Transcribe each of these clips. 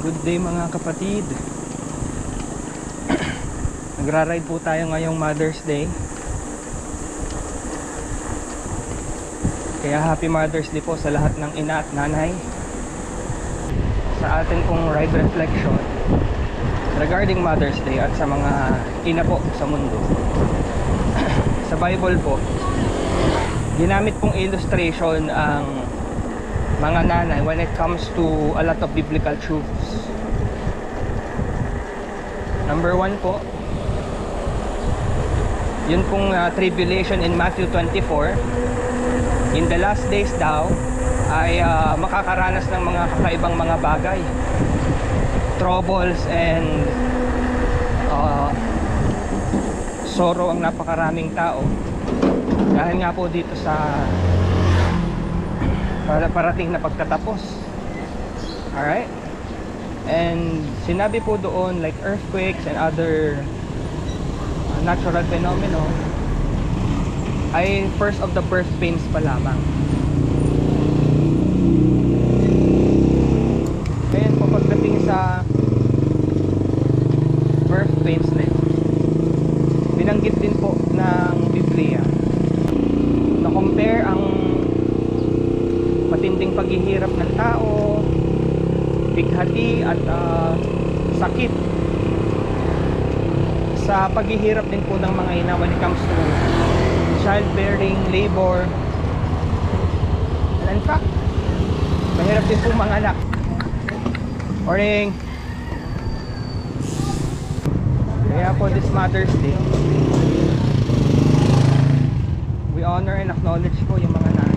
Good day mga kapatid. Nagra-ride po tayo ngayong Mother's Day. Kaya happy Mother's Day po sa lahat ng ina at nanay. Sa atin pong ride reflection regarding Mother's Day at sa mga ina po sa mundo. sa Bible po, ginamit pong illustration ang mga nanay when it comes to a lot of biblical truths. Number one po, yun pong uh, tribulation in Matthew 24. In the last days daw, ay uh, makakaranas ng mga kakaibang mga bagay. Troubles and uh, sorrow ang napakaraming tao. Dahil nga po dito sa para parating na pagtatapos. Alright? And sinabi po doon like earthquakes and other uh, natural phenomena ay first of the birth pains pa lamang. Ngayon po pagdating sa birth pains na yun, binanggit din po ng Biblia na compare ang matinding paghihirap ng tao, bighati at ah, sakit sa paghihirap din po ng mga ina when it comes to childbearing, labor, and in fact, mahirap din po mga anak. Morning! Kaya po this Mother's Day, we honor and acknowledge po yung mga nanay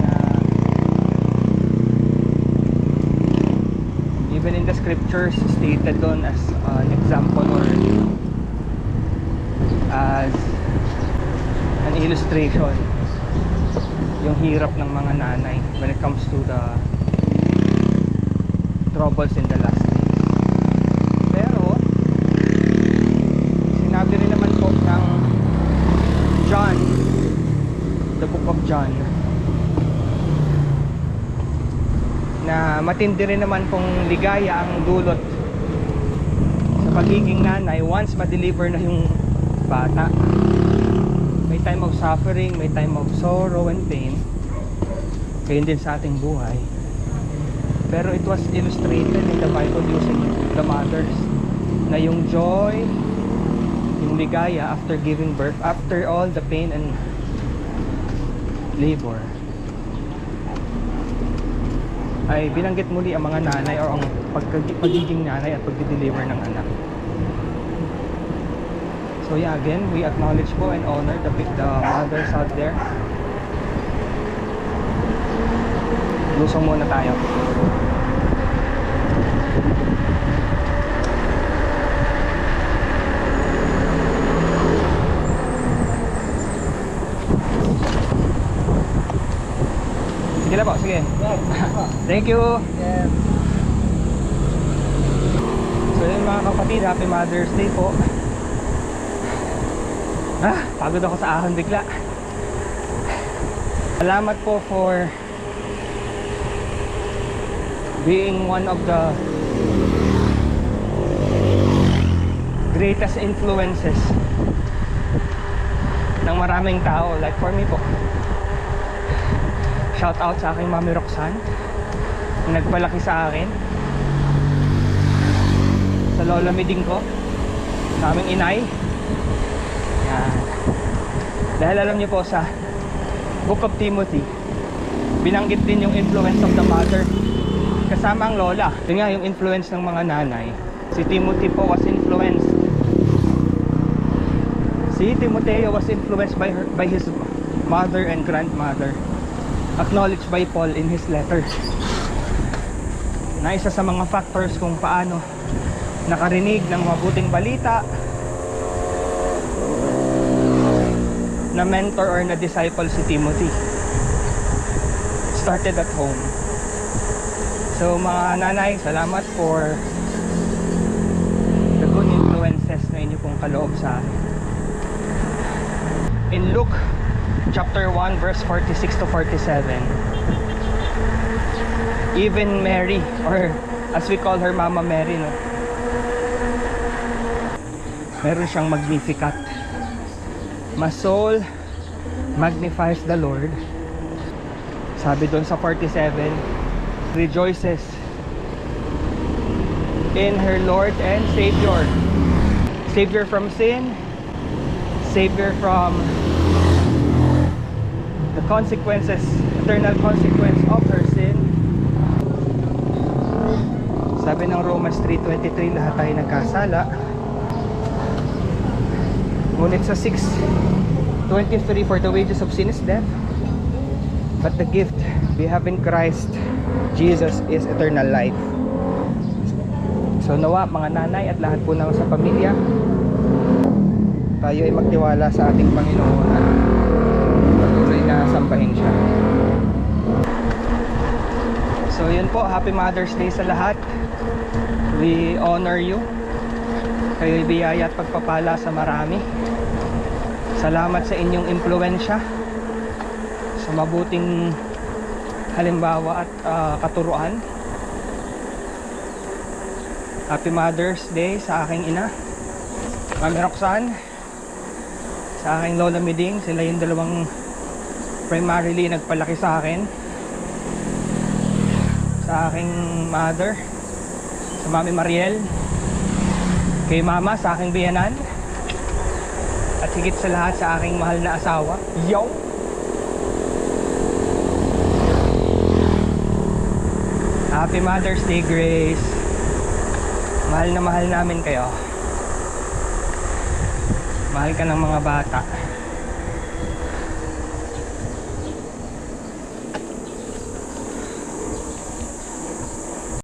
na even in the scriptures stated doon as uh, an example or as an illustration yung hirap ng mga nanay when it comes to the troubles in the last days. Pero sinabi rin naman po ng John the book of John na matindi rin naman pong ligaya ang dulot sa pagiging nanay once ma-deliver na yung bata. May time of suffering may time of sorrow and pain. Gayon din sa ating buhay. Pero it was illustrated in the Bible using the mothers na yung joy yung ligaya after giving birth after all the pain and labor ay binanggit muli ang mga nanay or ang pagiging nanay at pagdi-deliver ng anak. So yeah, again, we acknowledge po and honor the, the mothers out there. Lusong muna tayo. Po, sige. Thank you. So yun mga kapatid, happy Mother's Day po. Ah, pagod ako sa ahon bigla. Salamat po for being one of the greatest influences ng maraming tao like for me po shout out sa aking mami Roxanne na nagpalaki sa akin. Sa lola miding ko sa aming inay. Yan. Dahil alam niyo po sa Book of Timothy binanggit din yung influence of the mother kasama ang lola. Yun nga yung influence ng mga nanay. Si Timothy po was influenced. Si Timoteo was influenced by her by his mother and grandmother acknowledged by Paul in his letter. Na isa sa mga factors kung paano nakarinig ng mabuting balita na mentor or na disciple si Timothy. Started at home. So mga nanay salamat for the good influences na inyo pong kaloob sa akin. In Luke chapter 1 verse 46 to 47 even Mary or As we call her Mama Mary, no? Meron siyang Magnificat. My soul magnifies the Lord. Sabi doon sa 47, rejoices in her Lord and Savior. Savior from sin, Savior from the consequences, eternal consequence of her sin. Sabi ng Romans 3.23, lahat tayo nagkasala. Ngunit sa 6.23, for the wages of sin is death. But the gift we have in Christ Jesus is eternal life. So nawa mga nanay at lahat po ng sa pamilya tayo ay magtiwala sa ating Panginoon at patuloy na sambahin siya. So yun po, Happy Mother's Day sa lahat. We honor you. Kayo'y biyaya at pagpapala sa marami. Salamat sa inyong impluensya sa mabuting halimbawa at ah, katuruan. Happy Mother's Day sa aking ina, Mami Roxanne, sa aking Lola Miding. Sila yung dalawang primarily nagpalaki sa akin. Sa aking mother, sa Mami Mariel, kay Mama, sa aking biyanan, at higit sa lahat sa aking mahal na asawa. Yo! Happy Mother's Day, Grace. Mahal na mahal namin kayo. Mahal ka ng mga bata.